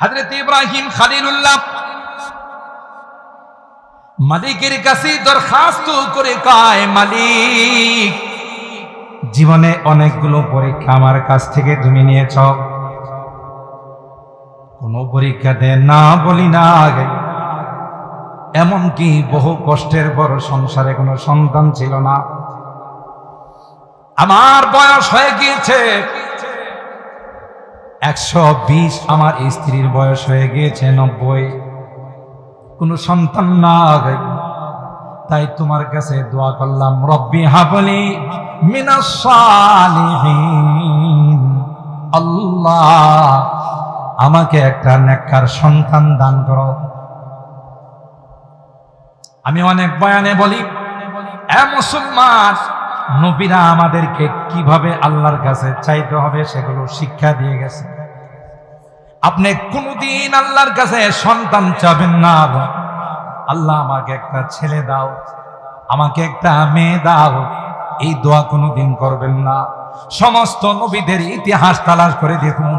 হজরত ইব্রাহিম খালিলুল্লাহ মালিকের কাছে দরখাস্ত করে কয়, মালিক, জীবনে অনেকগুলো পরীক্ষা আমার কাছ থেকে তুমি নিয়েছ। কোনো পরীক্ষা দেন না বলি না আগে। এমনকি বহু কষ্টের বড় সংসারে কোনো সন্তান ছিল না। আমার বয়স হয়ে গিয়েছে। একশো বিশ আমার স্ত্রীর বয়স হয়ে গিয়েছে নব্বই। কোনো সন্তান না তাই তোমার কাছে দোয়া করলাম, রব্বি হাবলি মিনাস সালিহিন। আল্লাহ, আমাকে একটা নেককার সন্তান দান করো। আমি অনেক বয়ানে বলি, এ মুসলমান, নবীরা আমাদেরকে কীভাবে আল্লাহর কাছে চাইতে হবে সেগুলো শিক্ষা দিয়ে গেছে। আপনি কোনদিন আল্লাহর কাছে সন্তান চাবেন না আল্লাহ আমাকে একটা ছেলে দাও, আমাকে একটা মেয়ে দাও। এই দোয়া কোনোদিন করবেন না। সমস্ত নবীদের ইতিহাস তালাশ করে দেখুন,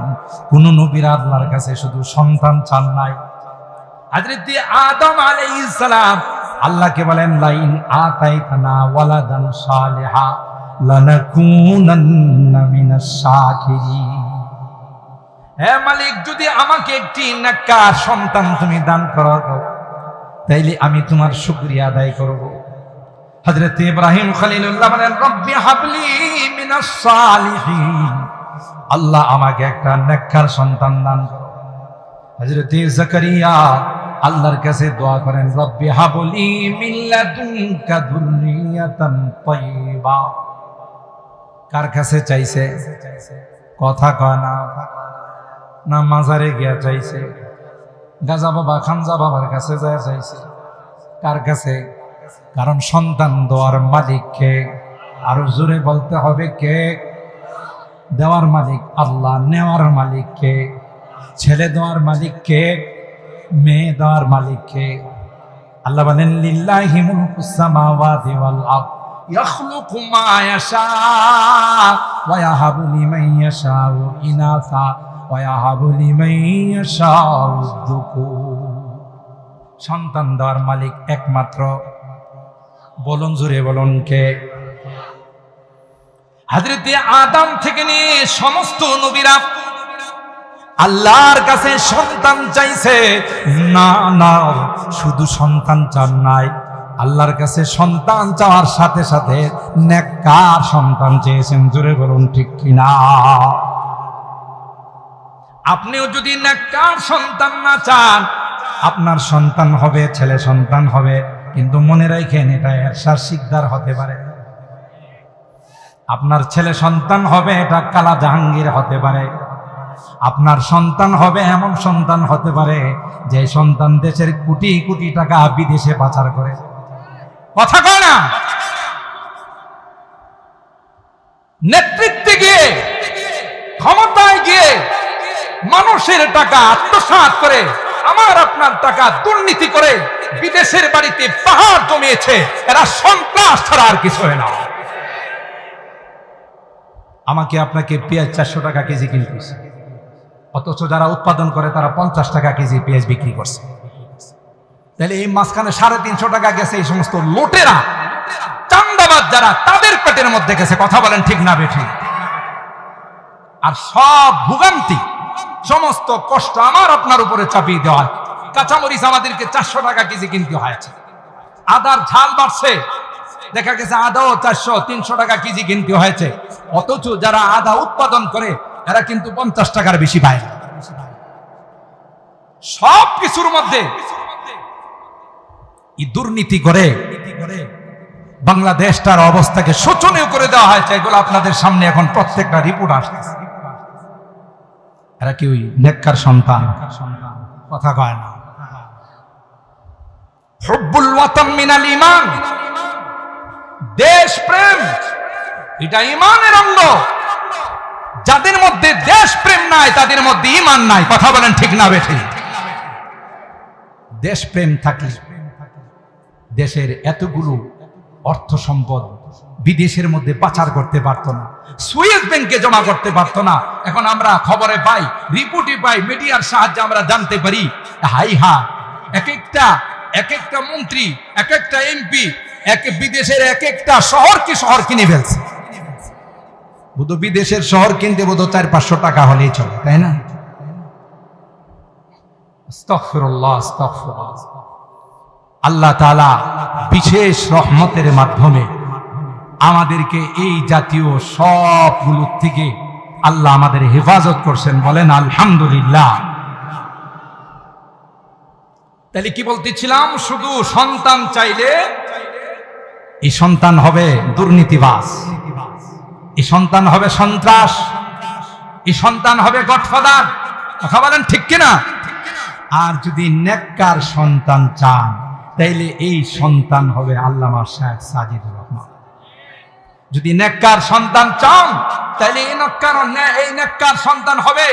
কোন নবীরা আল্লাহর কাছে শুধু সন্তান চান নাই। হযরত আদম আলাইহিস সালাম আল্লাহকে বলেন, লাইন আতাইতানা ওয়ালাদান সালিহা লানাকুনান্না মিনাস শাকিরিন। হে মালিক, যদি আমাকে একটি নাক্কার সন্তান তুমি দান করো, তাইলে আমি তোমার শুকরিয়া আদায় করব। হযরত ইব্রাহিম খলিলুল্লাহ বলেন, রব্বি হাবলি মিনাস সালিহিন। আল্লাহ আমাকে একটা নেককার সন্তান দান করো। হযরত জাকারিয়া আল্লাহর কাছে দোয়া করেন, রব্বি হাবলি মিল্লাদুনকা যুররিয়াতান তাইয়্যিবা কার কাছে চাইছে? কথা কয় না। না মাজারে গিয়া চাইছে গাজা বাবা, খানজা বাবার কাছে যায় চাইছে কার কাছে? কারণ সন্তান দেওয়ার মালিককে আরও জোরে বলতে হবে কে? দেওয়ার মালিক আল্লাহ, নেওয়ার মালিক কে? ছেলে দেওয়ার মালিক কে? মেয়ে দেওয়ার মালিক কে? আল্লাহ বলেন, লিল্লাহি মুলকুস সামাওয়াতি ওয়াল আরদ লিমান ইয়াশাউ সন্তান দেওয়ার মালিক একমাত্র। বলুন জুড়ে বলুন কে? হাজরতে আদম থেকে নিয়ে সমস্ত নবীরা আল্লাহর কাছে সন্তান চাইছে। না না, শুধু সন্তান চান নাই। আল্লাহর কাছে সন্তান চাওয়ার সাথে সাথে নেককার সন্তান চেয়েছেন। জোরে বলুন ঠিক কিনা? আপনিও যদি নেককার সন্তান না চান, আপনার সন্তান হবে, ছেলে সন্তান হবে, কিন্তু মনে রাখেন এটা এরশার শিকদার হতে পারে। আপনার ছেলে সন্তান হবে, এটা কালা জাহাঙ্গীর হতে পারে। আপনার সন্তান হবে, এমন সন্তান হতে পারে, যে সন্তান দেশের কোটি কোটি টাকা বিদেশে পাচার করে। কথা কয় না? নেতৃত্বে গিয়ে, ক্ষমতায় গিয়ে মানুষের টাকা আত্মসাৎ করে, আমার আপনার টাকা দুর্নীতি করে বিদেশের বাড়িতে পাহাড় জমিয়েছে। এরা সন্ত্রাস ছাড়া আর কিছু না। আমাকে আপনাকে পেঁয়াজ চারশো টাকা কেজি কিনতেছে অথচ যারা উৎপাদন করে, তারা পঞ্চাশ টাকা কেজি পেঁয়াজ বিক্রি করছে। তাহলে এই মাঝখানে সাড়ে তিনশো টাকা গেছে এই সমস্ত লোটেরা। চান্দাবাদ যারা, তাদের পেটের মধ্যে গেছে। কথা বলেন ঠিক না বেঠি। আর সব ভোগান্তি সমস্ত কষ্ট আমার আপনার উপরে চাপিয়ে দেওয়া হয়। কাঁচামরিচ আমাদেরকে চারশো টাকা কেজি কিনতে হয়েছে। আদার ঝাল বাড়ছে। দেখা গেছে আদাও চারশো, তিনশো টাকা কেজি কিনতে হয়েছে। অথচ যারা আদা উৎপাদন করে, এরা কিন্তু পঞ্চাশ টাকার বেশি পায়। সব কিছুর মধ্যে দুর্নীতি করে, বাংলাদেশটার অবস্থাকে শোচনীয় করে দেওয়া হয়েছে। এগুলো আপনাদের সামনে এখন প্রত্যেকটা রিপোর্ট আসতেছে। এরা কি ওই নেককার সন্তান। কথা কয় না। হব্বুল ওয়াতান মিনাল ইমান দেশ প্রেম এটা ইমানের অঙ্গ। যাদের মধ্যে দেশ প্রেম নাই, তাদের মধ্যে ইমান নাই। কথা বলেন ঠিক না বেঠি? দেশ প্রেম থাকলে দেশের এতগুলো অর্থ সম্পদ বিদেশের মধ্যে পাচার করতে পারতো না। সুয়েজ ব্যাংকে জমা করতে পারতো না। এখন আমরা খবরে পাই, রিপোর্টে পাই, মিডিয়ার সাহায্যে আমরা জানতে পারি, হাই হা এক একটা এক একটা মন্ত্রী এক একটা এমপি, এক বিদেশের এক একটা শহরকে শহর কিনে ফেলছে। বুধ বিদেশের শহর কিনতে বোধ চার, পাঁচশো টাকা হলেই চলে, তাই না। আল্লাহ তাআলা বিশেষ রহমতের মাধ্যমে আমাদেরকে এই জাতীয় সবগুলোর থেকে আল্লাহ আমাদের হেফাজত করছেন বলেন, আলহামদুলিল্লাহ। তাহলে কি বলতেছিলাম? শুধু সন্তান চাইলে এই সন্তান হবে দুর্নীতিবাস এই সন্তান হবে সন্ত্রাস। এই সন্তান হবে গডফাদার। কথা বলেন ঠিক কিনা? আর যদি নেককার সন্তান চান, তাইলে এই সন্তান হবে আল্লামা শাহ রহমান যদি নেককার সন্তান চান, তাহলে এই নেককার এই নেককার সন্তান হবে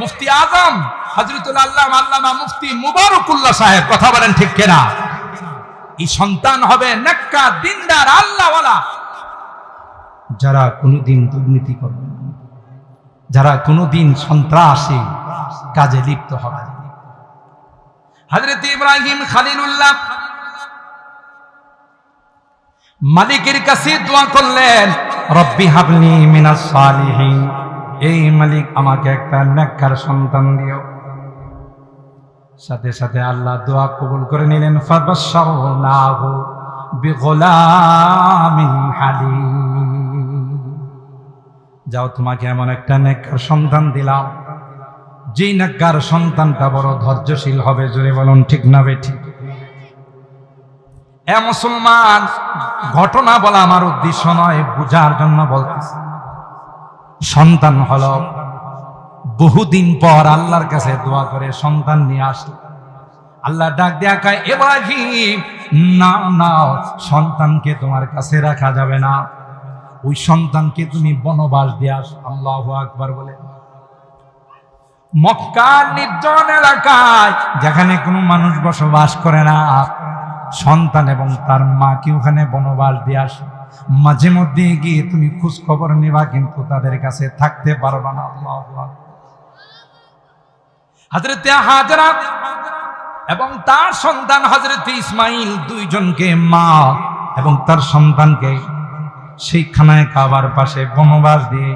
মুফতি আজম হজরতুল আল্লাহ আল্লামা মুফতি মুবারকুল্লাহ সাহেব। কথা বলেন ঠিক কিনা? এই সন্তান হবে নেককার, দিনদার, আল্লাহওয়ালা। যারা কোনোদিন দুর্নীতি করবে না। যারা কোনোদিন সন্ত্রাসী কাজে লিপ্ত হবে হজরত ইব্রাহিম খালিলুল্লাহ মালিকের কাছে দোয়া করলেন, রব্বি হাবলি মিনাস এই মালিক আমাকে একটা নেককার সন্তান দিও। সাথে সাথে আল্লাহ দোয়া কবুল করে নিলেন, ফাবাশশারনাহু বিগোলামিন হালিম। যাও, তোমাকে এমন একটা নেককার সন্তান দিলাম। যেই নেককার সন্তানটা বড় ধৈর্যশীল হবে, জোরে বলুন, ঠিক না বেঠি এ মুসলমান, ঘটনা বলা আমার উদ্দেশ্য নয়, বুঝার জন্য বলতেছি। সন্তান হল, বহুদিন পর আল্লাহর কাছে দোয়া করে সন্তান নিয়ে আসে আল্লাহ ডাক দেয়া এব্রাহিম না না সন্তানকে তোমার কাছে রাখা যাবে না। ওই সন্তানকে তুমি বনবাস দিয়ে আস। আল্লাহ আকবার বলে। মক্কার নির্জন এলাকায় যেখানে কোনো মানুষ বসবাস করে না সন্তান এবং তার মাকে ওখানে বনবাস দিয়ে আসে। মাঝে মধ্যে গিয়ে তুমি খোঁজ খবর নেবা, কিন্তু তাদের কাছে থাকতে পারবা না। আল্লাহ এবং তার সন্তান হজরত ইসমাইল দুইজনকে মা এবং তার সন্তানকে সেই খানায় কাবার পাশে বনবাস দিয়ে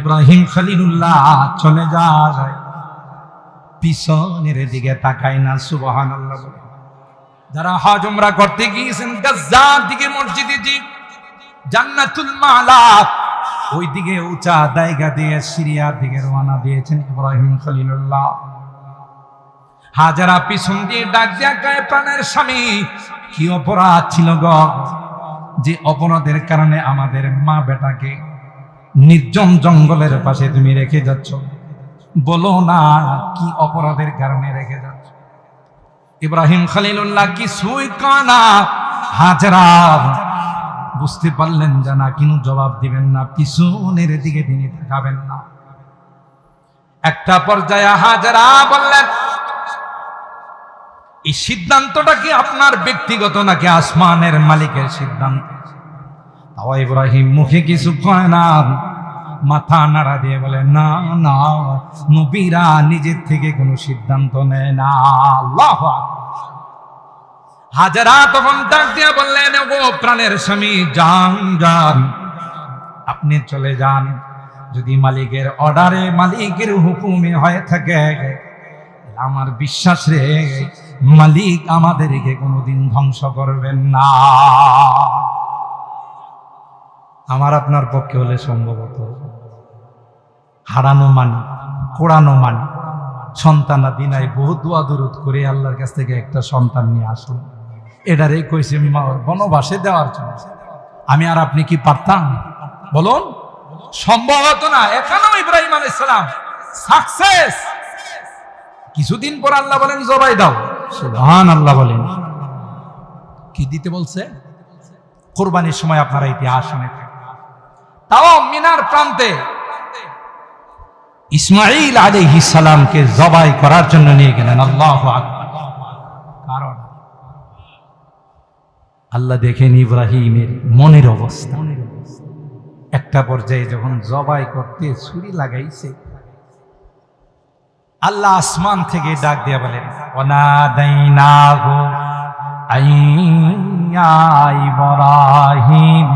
ইব্রাহিম খলিলুল্লাহ চলে যায়। পিছনের দিকে তাকায় না সুবহান আল্লাহ যারা হজ উমরা করতে গিয়েছেন গাজ্জার দিকে মসজিদে জি জান্নাতুল মালা ওই দিকে উঁচা জায়গা দিয়ে সিরিয়ার দিকে রওনা দিয়েছেন ইব্রাহিম খলিলুল্লাহ। হাজারা পিছন দিয়ে ডাক দিয়া গায়ে প্রাণের স্বামী, কি অপরাধ ছিল গ? যে অপরাধের কারণে আমাদের মা বেটাকে নির্জন জঙ্গলের পাশে তুমি রেখে যাচ্ছ। বলো না, কি অপরাধের কারণে রেখে যাচ্ছ? ইব্রাহিম খালিলুল্লাহ কি সুই কানা। হাজরা, বুঝতে পারলেন যে না কিনু জবাব দিবেন না, পিছনের দিকে তিনি তাকাবেন না। একটা পর্যায়ে হাজরা বললেন, এই সিদ্ধান্তটা কি আপনার ব্যক্তিগত নাকি আসমানের মালিকের সিদ্ধান্ত? তাও ইব্রাহিম মুখে কিছু কয় না, মাথা নাড়া দিয়ে বলে, না না, নবীরা নিজের থেকে কোনো সিদ্ধান্ত নেয় না। আল্লাহ হাজারা তখন ডাক দিয়া বললেন ও প্রাণের স্বামী, যান যান। আপনি চলে যান। যদি মালিকের অর্ডারে মালিকের হুকুমে হয়ে থাকে আমার বিশ্বাস রে, মালিক আমাদেরকে কোনোদিন ধ্বংস করবেন না। আমার আপনার পক্ষে হলে সম্ভবত হারানো মানি কোড়ানো মানি, সন্তানা দিনাই বহু দোয়া দূরত করে আল্লাহর কাছ থেকে একটা সন্তান নিয়ে আসলো এটারে কইছে বনবাসে দেওয়ার জন্য। আমি আর আপনি কি পারতাম? বলুন। সম্ভব হতো না। এখানেও ইব্রাহিম আলাইসালাম সাকসেস কিছুদিন পর আল্লাহ বলেন, জবাই দাও। সুবহান আল্লাহ বলেন। কি দিতে বলছে? কোরবানির সময় আপনারা ইতিহাস শুনে তাও মিনার প্রান্তে ইসমাইল আলাইহি সালামকে জবাই করার জন্য নিয়ে গেলেন। আল্লাহ কারণ আল্লাহ দেখেন ইব্রাহিমের মনের অবস্থা একটা পর্যায়ে যখন জবাই করতে ছুরি লাগাইছে আল্লাহ আসমান থেকে ডাক দিয়া বলেন অনাদাইনাহু আইয়া ইব্রাহিম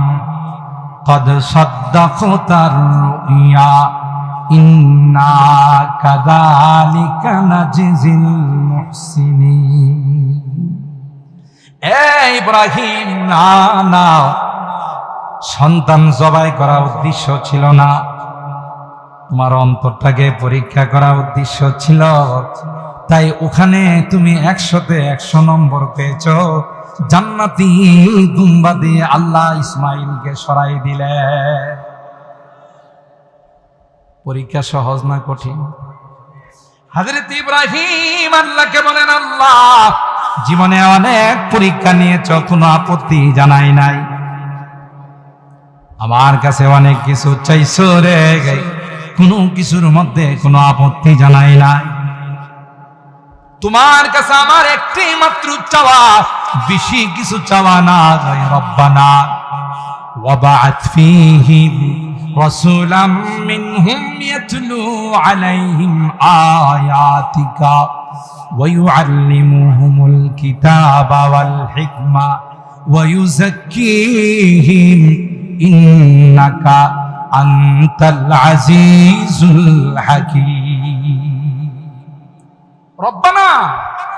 قد صدقت الرؤيا إنا كذلك نجزي المحسنين এ ইব্রাহিম, না না। সন্তান জবাই করা উদ্দেশ্য ছিল না। তোমার অন্তরটাকে পরীক্ষা করা উদ্দেশ্য ছিল। তাই ওখানে তুমি একশোতে একশো নম্বর পেয়েছ। জান্নাতি দুম্বা দিয়ে আল্লাহ ইসমাইলকে সরাই দিলে। পরীক্ষা সহজ না কঠিন? হাজরত ইব্রাহিম আল্লাহকে বলেন, আল্লাহ জীবনে অনেক পরীক্ষা নিয়েছ, কোনো আপত্তি জানাই নাই। আমার কাছে অনেক কিছু চাইছ রে কোনো কিছুর মধ্যে কোনো আপত্তি জানাই নাই। তোমার কাছে আমার একটি মাত্র চাওয়া, বেশি কিছু চাওয়া না যায় রব্বানা। ওয়াবাত ফিহিম। رسولا منهم يتلو عليهم آياتك ويعلمهم الكتاب والحكمة ويزكيهم إنك أنت العزيز الحكيم রব্বানা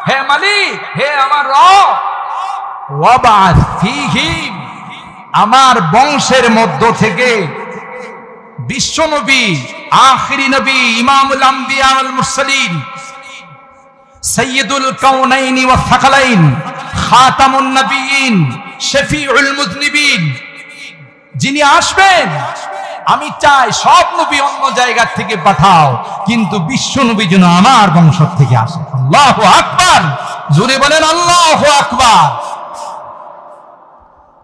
হে মালিক হে আমার রব ওয়াবাস ফীহিম আমার বংশের মধ্য থেকে বিশ্ব নবী, আখিরি নবী, ইমামুল আম্বিয়া ওয়াল মুরসালিন সৈয়দুল কাউনাইন ওয়া থাকালাইন খাতামুন নবিয়িন শফিউল মুজনিবিন যিনি আসবেন, আমি চাই সব নবী অন্য জায়গা থেকে পাঠাও, কিন্তু বিশ্ব নবী যেন আমার বংশ থেকে আসে। আল্লাহ আকবার। জোরে বলেন, আল্লাহ আকবার।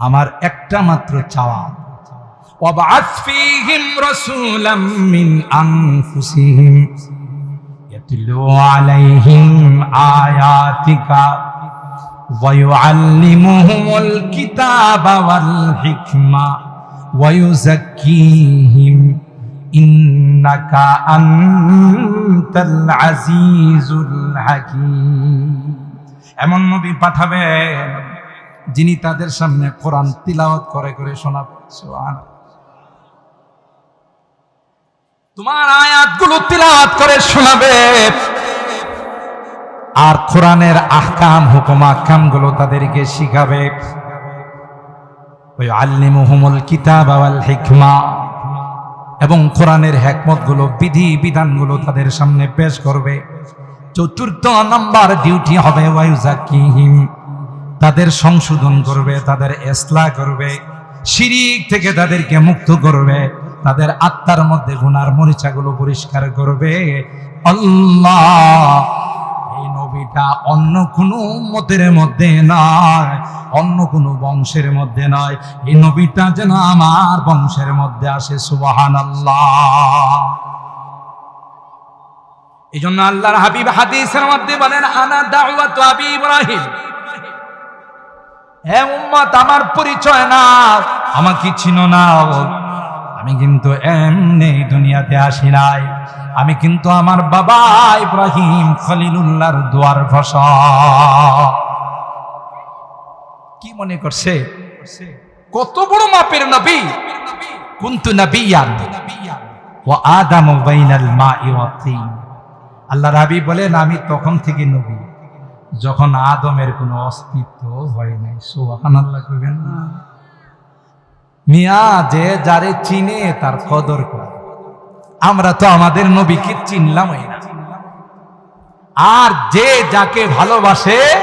আমার একটা মাত্র চাওয়া। وابعث فيهم رسولا من أنفسهم يتلو عليهم آياتك ويعلمهم الكتاب والحكمة ويزكيهم إنك أنت العزيز الحكيم এমন নবী পাঠাবেন যিনি তাদের সামনে কোরআন তিলাওয়াত করে করে শোনাবেন তোমার আয়াতগুলো তিলাওয়াত করে শোনাবে। আর কোরআনের আহকাম, হুকুম আহকামগুলো তাদেরকে শিখাবে। ওই আল্লিমুহুমুল কিতাব ওয়াল হিকমা। এবং কোরআনের হেকমতগুলো বিধি বিধানগুলো তাদের সামনে পেশ করবে। চতুর্থ নাম্বার ডিউটি হবে ওয়াইজাকিহিম তাদের সংশোধন করবে, তাদের এসলা করবে। শিরিক থেকে তাদেরকে মুক্ত করবে। তাদের আত্মার মধ্যে গুনার মরিচাগুলো পরিষ্কার করবে। আল্লাহ, এই নবীটা অন্য কোনো মতের মধ্যে নয় অন্য কোনো বংশের মধ্যে নয় এই নবীটা যেন আমার বংশের মধ্যে আসে সুবাহান আল্লাহ এই জন্য আল্লাহর হাবিব হাদিসের মধ্যে বলেন, আনা দাওয়াত আবি ইব্রাহিম। হে উম্মত, আমার পরিচয় না আমাকে চিনো না আমি কিন্তু এমনি দুনিয়াতে আসি নাই। আমি কিন্তু আমার বাবা ইব্রাহিম খলিলুল্লাহর দুয়ার ফসল কি মনে করছে? কত বড় মাপের নবী? কুন্তু নবিয়ান। ও আদাম বাইনাল মাই ওয়া তিন। আল্লাহ রাবি বলেন, আমি তখন থেকে নবী। যখন আদমের কোনো অস্তিত্ব হয় নাই। সোহান আল্লাহ করবেন না। মিয়া যে যারে চিনে তার কদর করে। আমরা তো আমাদের নবীকে চিনলামই না। আর যে যাকে ভালোবাসে,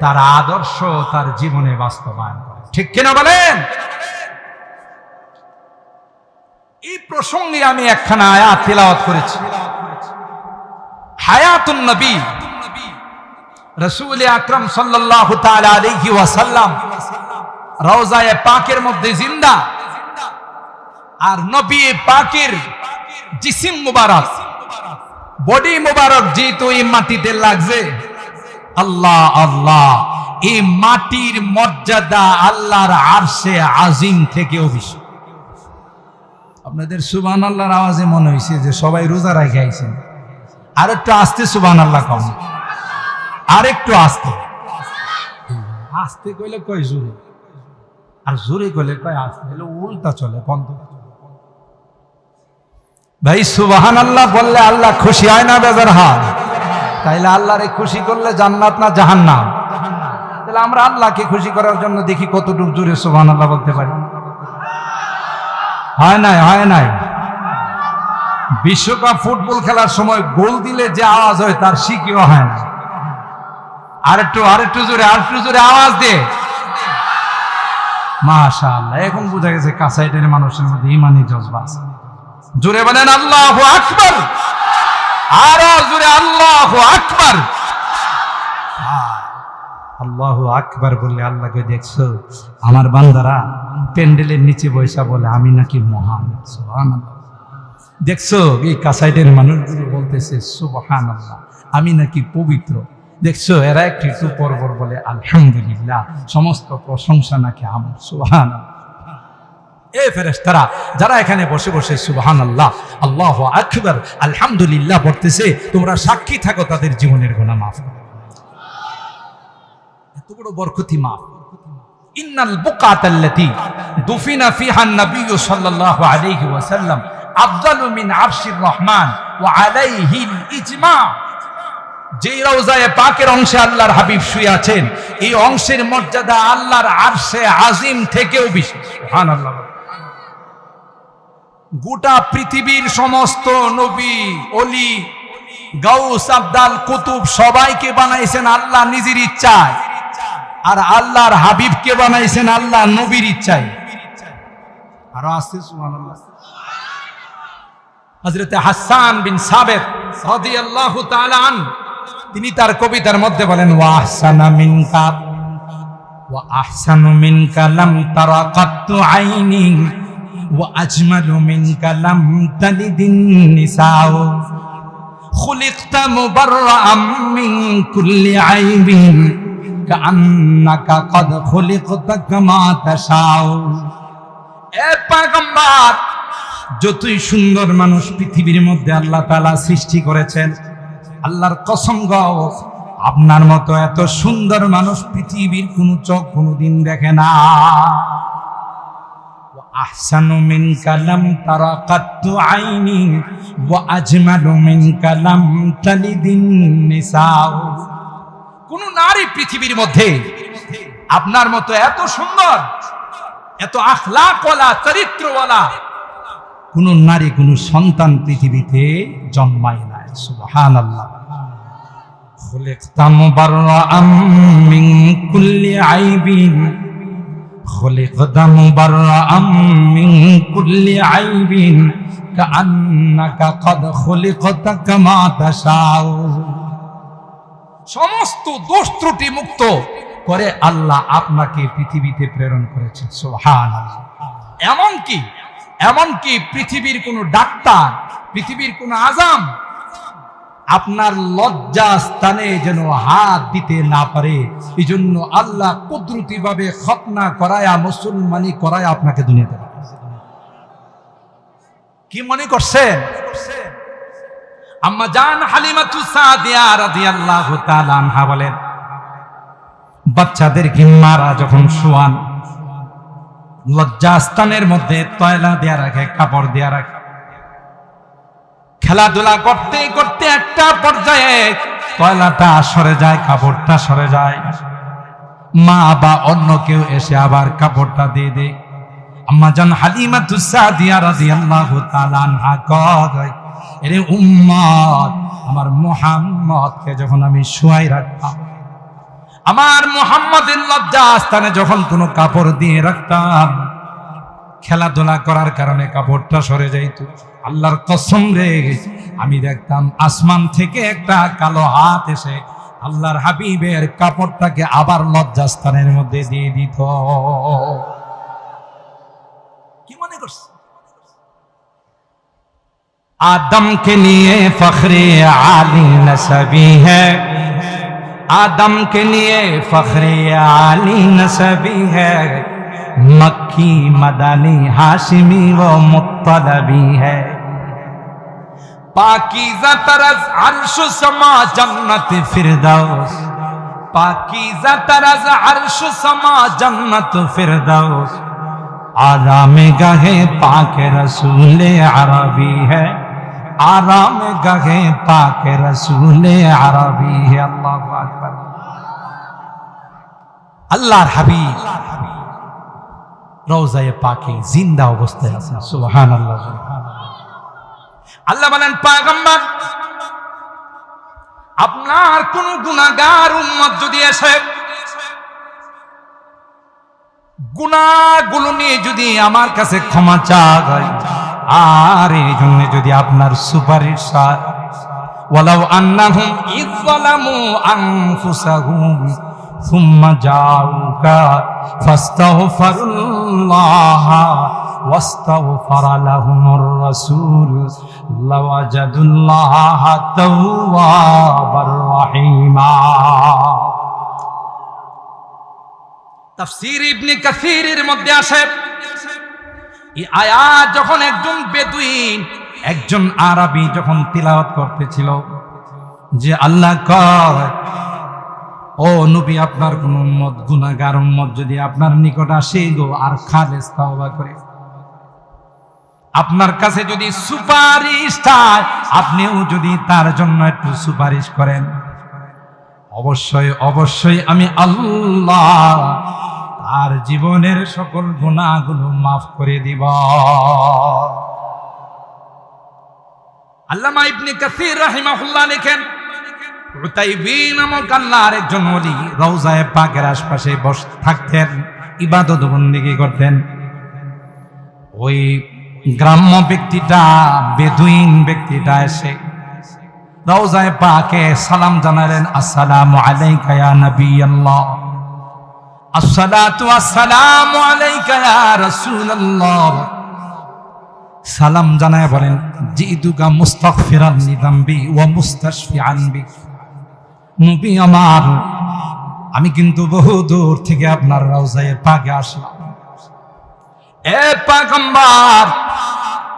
তার আদর্শ তার জীবনে বাস্তবায়ন করে। ঠিক কিনা বলেন? এই প্রসঙ্গে আমি একখানা আয়াত তেলাওয়াত করেছি। হায়াতুন নবী, রসুল আকরম সাল্লাল্লাহু তাআলা আলাইহি ওয়াসাল্লাম রওজায়ে পাকের মধ্যে জিন্দা। আর নবী পাকের জিসিম মুবারক। বডি মুবারক যেহেতু এই মাটিতে লাগছে। আল্লাহ আল্লাহ, এই মাটির মর্যাদা আল্লাহর আরশে আজিম থেকেও বেশি আপনাদের সুবান আল্লাহর আওয়াজে মনে হয়েছে যে সবাই রোজা রাখে আইছেন। আর একটু আসতে সুবান আল্লাহ কম আর একটু আসতে। আসতে কইলে কয় জোরে? আর জোরে কইলে কয় আসতে এলে উল্টা চলে, বন্ধ। ভাই সুবাহান আল্লাহ বললে আল্লাহ খুশি হয় না বেজার হয় তাইলে আল্লাহরে খুশি করলে জান্নাত না জাহান্নাম? তাহলে আমরা আল্লাহকে খুশি করার জন্য দেখি কতটুকু জোরে সুবাহান আল্লাহ বলতে পারি। হয় নাই হয় নাই। বিশ্বকাপ ফুটবল খেলার সময় গোল দিলে যে আওয়াজ হয়, তার শিখিও হয় না। আরেকটু আরেকটু জোরে আরেকটু জোরে আওয়াজ দে মাশাআল্লাহ, এখন বোঝা গেছে কাসাইটের মানুষের মধ্যে ইমানি জজবা আছে। জোরে বলেন আল্লাহ আকবার। আরও জোরে আল্লাহ আকবার। আল্লাহ আকবার বললে আল্লাহকে দেখছ? আমার বান্দারা প্যান্ডেলের নিচে বৈশা বলে, আমি নাকি মহান। সুবহানাল্লাহ। দেখছ এই কাসাইটের মানুষগুলো বলতেছে সুবহান আল্লাহ আমি নাকি পবিত্র। দেখছ, এরা একটু একটু পরপর বলে, আলহামদুলিল্লাহ, সমস্ত প্রশংসা নাকি আমার সুহান এ ফেরেশতারা, যারা এখানে বসে বসে সুবহান আল্লাহ আল্লাহ আকবার, আলহামদুলিল্লাহ পড়তেছে, তোমরা সাক্ষী থাকো, তাদের জীবনের গোনা মাফ। এত বড় বরকতি মাফ। ইন্নাল বুকাতাল্লাতি দুফিনা ফিহা নবী সাল্লাল্লাহু আলাইহি ওয়াসাল্লাম, আফদালু মিন আরশির রহমান, ওয়া আলাইহিল ইজমা। যে রওজায়ে পাকের অংশে আল্লাহর হাবিব শুয়ে আছেন, এই অংশের মর্যাদা আল্লাহর আরশে আজিম থেকেও বেশি। সুবহানাল্লাহ। গোটা পৃথিবীর সমস্ত নবী অলি গাউস, আবদাল, কুতুব সবাইকে বানাইছেন আল্লাহ নিজের ইচ্ছায়। আর আল্লাহর হাবিবকে বানাইছেন আল্লাহ নবীর ইচ্ছায়। আরও আসছে সুবহানাল্লাহ। হযরতে হাসান বিন সাবেত রাদিয়াল্লাহু তাআলা আন তিনি তার কবিতার মধ্যে বলেন ওয়া আহসানা মিনকা ওয়া আহসানু মিনকা লাম তারা কাত্তু আইনি ওয়া আজমালু মিনকা লাম তালিদিন নিসাউ خلقت مبرأ من كل عيب كأنك قد خلقت كما تشاء এ পয়গম্বর যতই সুন্দর মানুষ পৃথিবীর মধ্যে আল্লাহ তাআলা সৃষ্টি করেছেন আল্লাহর কসম গাও, আপনার মতো এত সুন্দর মানুষ পৃথিবীর কোনো চোখ কোনোদিন দেখে না। আহসানু কালাম তারা আইনি, ওয়া আজমালু মিন কালাম তালিদিন নিসাউ। কোন নারী পৃথিবীর মধ্যে আপনার মতো এত সুন্দর, এত আখলাকওয়ালা, চরিত্রওয়ালা কোন নারী, কোন সন্তান পৃথিবীতে জন্মায় সুবহান আল্লাহ খলিকতাম বারআম মিন কুল্লি আইবিন। খলিকতাম বারআম মিন কুল্লি আইবিন। কাআন্নাকা কদ খলিকতা কামা তাশাউ। সমস্ত দোষ ত্রুটি মুক্ত করে আল্লাহ আপনাকে পৃথিবীতে প্রেরণ করেছেন সোহান এমনকি এমনকি পৃথিবীর কোনো ডাক্তার, পৃথিবীর কোনো আজাম আপনার লজ্জা স্থানে যেন হাত দিতে না পারে। এই জন্য আল্লাহ কুদরতি ভাবে খতনা করায়া, মুসলমানি করায় আপনাকে দুনিয়াতে কি মনে করছেন? আম্মা জান হালিমাতু সাদিয়া রাদিয়াল্লাহু তাআলা আনহা বলেন বাচ্চাদেরকে মারা যখন শোয়ান লজ্জাস্থানের মধ্যে তয়লা দেয়া রাখে, কাপড় দেয়া রাখে খেলাধুলা করতে করতে একটা পর্যায়ে কয়লাটা সরে যায়, কাপড়টা সরে যায়। মা বা অন্য কেউ এসে আবার কাপড়টা দিয়ে দেয়। আম্মা জান হালিমা তুসাদিয়া রাদিয়াল্লাহু তাআলা আনহা কয়, এরে উম্মত, আমার মুহাম্মদকে যখন আমি শুয়াই রাখতাম, আমার মুহাম্মদের লজ্জা স্থানে যখন কোনো কাপড় দিয়ে রাখতাম, খেলাধুলা করার কারণে কাপড়টা সরে যাইত। আল্লাহর কসম রে। আমি দেখতাম আসমান থেকে একটা কালো হাত এসে আল্লাহর হাবিবের কাপড়টাকে আবার লজ্জাস্থানের মধ্যে দিয়ে দিত। কি মনে করছে? আদম কে নিয়ে ফখরে আলী নসবি হ্যাঁ আদম কে নিয়ে ফখরে আলী নসবি হ্যাঁ मक्की मदनी, हाशिमी व मुत्तलबी है। पाकीजा तरस अर्श समा जन्नत फिरदौस। पाकीजा तरस अर्श समा जन्नत फिरदौस। आराम गहे पाक रसूल अरबी है। आराम गहे पाक रसूल अरबी है। अल्लाह अल्लाह हबीब। রওজায়ে পাকে, জিন্দা অবস্থায় আছেন। সুবহানাল্লাহ। আল্লাহ আল্লাহ বলেন, পাগম্বর, আপনার কোন গুনাহগার উম্মত যদি এসে গুনাহগুলো নিয়ে যদি আমার কাছে ক্ষমা চায় আর এই জন্য যদি আপনার সুপারিশ ওয়ালাউ আন্নাহুম ইযলামু আনফুসাহুম ثم جاءوك فاستغفروا الله واستغفر لهم الرسول لوجدوا الله توابا رحيما তাফসীর ইবনে কাসিরের মধ্যে আসে এই আয়াত যখন একজন বেদুইন একজন আরবি যখন তিলাওয়াত করতেছিল যে আল্লাহ কয় ও নবী, আপনার কোন উম্মত, গুনাহগার উম্মত যদি আপনার নিকট আসে গো, আর খালেস তাওবা করে। আপনার কাছে যদি সুপারিশ চায়, আপনিও যদি তার জন্য একটু সুপারিশ করেন। অবশ্যই অবশ্যই আমি আল্লাহ তার জীবনের সকল গুণাগুলো মাফ করে দিব। আল্লামা ইবনে কাসির রাহিমাহুল্লাহ লেখেন নামক আশপাশে বস থাকতেন, ইবাদত বন্দিগি করতেন। ওই গ্রাম্য ব্যক্তিটা, বেদুইন ব্যক্তিটা এসে রওজায় পাকে সালাম জানালেন, আসসালামু আলাইকা আল্লাহ সালাম জানায় বলেন, জিদুকা মুস্তাগফিরান লিযামবি ওয়া মুস্তাশফিআন নবী আমার। আমি কিন্তু বহু দূর থেকে আপনার রওজায়ে পাকে আসলাম। এ পাগম্বার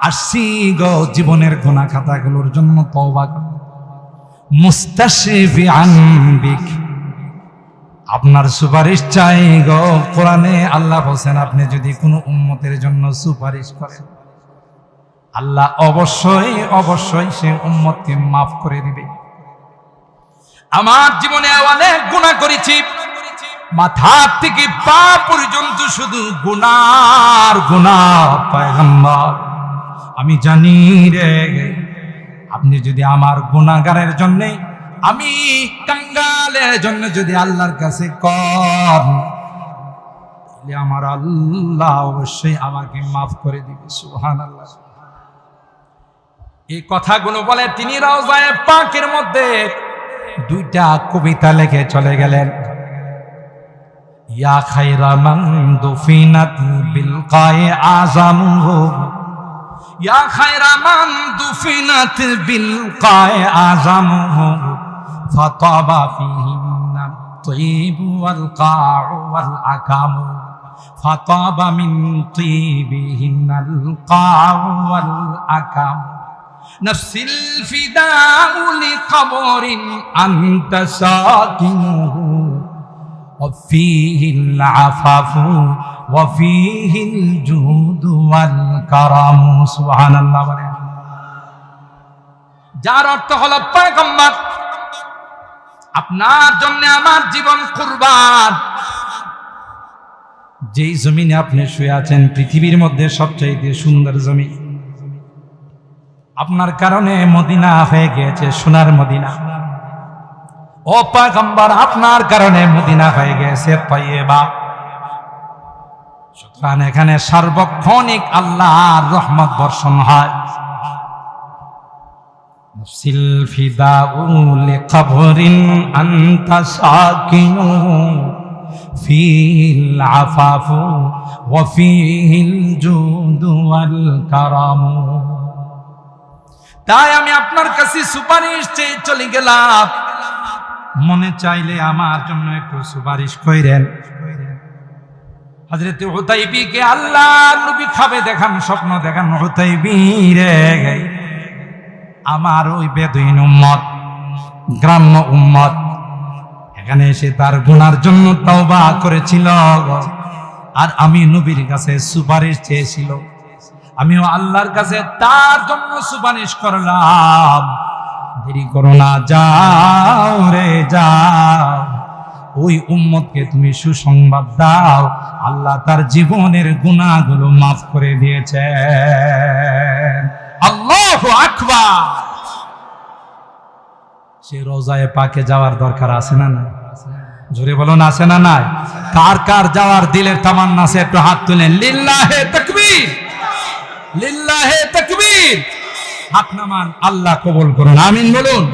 আসি গো জীবনের গোনা খাতাগুলোর জন্য তওবা মুস্তাশিফি আনবিক। আপনার সুপারিশ চাই গো কোরআনে। আল্লাহ হোসেন আপনি যদি কোনো উম্মতের জন্য সুপারিশ করেন, আল্লাহ অবশ্যই অবশ্যই সে উম্মতকে মাফ করে দিবে। আমার জীবনে অনেক গুণা করেছি। মাথা থেকে পা পর্যন্ত শুধু গুনার গুনা পায়গাম্বার। আমি জানি রে, আপনি যদি আমার গুণাগারের জন্যে, আমি কাঙ্গালের জন্য যদি আল্লাহর কাছে কর, তাহলে আমার আল্লাহ অবশ্যই আমাকে মাফ করে দিবে সুহান আল্লাহ এই কথাগুলো বলে তিনি রওজায়ে পাকের মধ্যে দুইটা কবিতা লেখে চলে গেলেন। ইয়া খাইরা মান দুফিনাত বিল কায়ে আজামহু ইয়া খাইরা মান দুফিনাত বিল কায়ে আজামহু ফাতাবা ফিহিন্না তাইবু ওয়াল কাউ ওয়াল আকাম। ফাতাবা মিন তিবিহিন্না আল কাউ ওয়াল আকাম। نفس الفداء لقبر أنت ساكنه وفيه العفاف وفيه الجود والكرم سبحان الله বলেন যার অর্থ হলো পয়গম্বর আপনার জন্য আমার জীবন কুরবান যেই জমিনে আপনি শুয়ে আছেন পৃথিবীর মধ্যে সবচাইতে সুন্দর জমি আপনার কারণে মদিনা হয়ে গিয়েছে, সোনার মদিনা। ও পাগম্বর, আপনার কারণে মদিনা হয়ে গেছে তৈবা সুতরাং এখানে সার্বক্ষণিক আল্লাহর রহমত বর্ষণ হয়। লিকবরিন ফিল কারামু। তাই আমি আপনার কাছে সুপারিশ চেয়ে চলে গেলাম। মনে চাইলে আমার জন্য একটু সুপারিশ কইরেন হজরত হুতাইবিকে আল্লাহ নবী খাবে দেখান, স্বপ্ন দেখান হুতাইবি রে আমার ওই বেদুইন উম্মত, গ্রাম্য উম্মত, এখানে এসে তার গুনার জন্য তওবা করেছিল। আর আমি নবীর কাছে সুপারিশ চেয়েছিল। আমিও আল্লাহর কাছে তার জন্য সুপারিশ করলাম। দেরি করো না, যাও রে, যাও। ওই উম্মতকে তুমি সুসংবাদ দাও। আল্লাহ তার জীবনের গুণাগুলো মাফ করে দিয়েছে আল্লাহ আকবার। সে রোজায় পাকে যাওয়ার দরকার আছে না না জোরে বলুন, আছে না নাই? কার কার যাওয়ার দিলের তামান্না আছে? একটু হাত তুলেন লিল্লাহে তাকবীর। লিল্লাহে তাকবীর। হাত নামান আল্লাহ কবুল করুন। আমিন বলুন।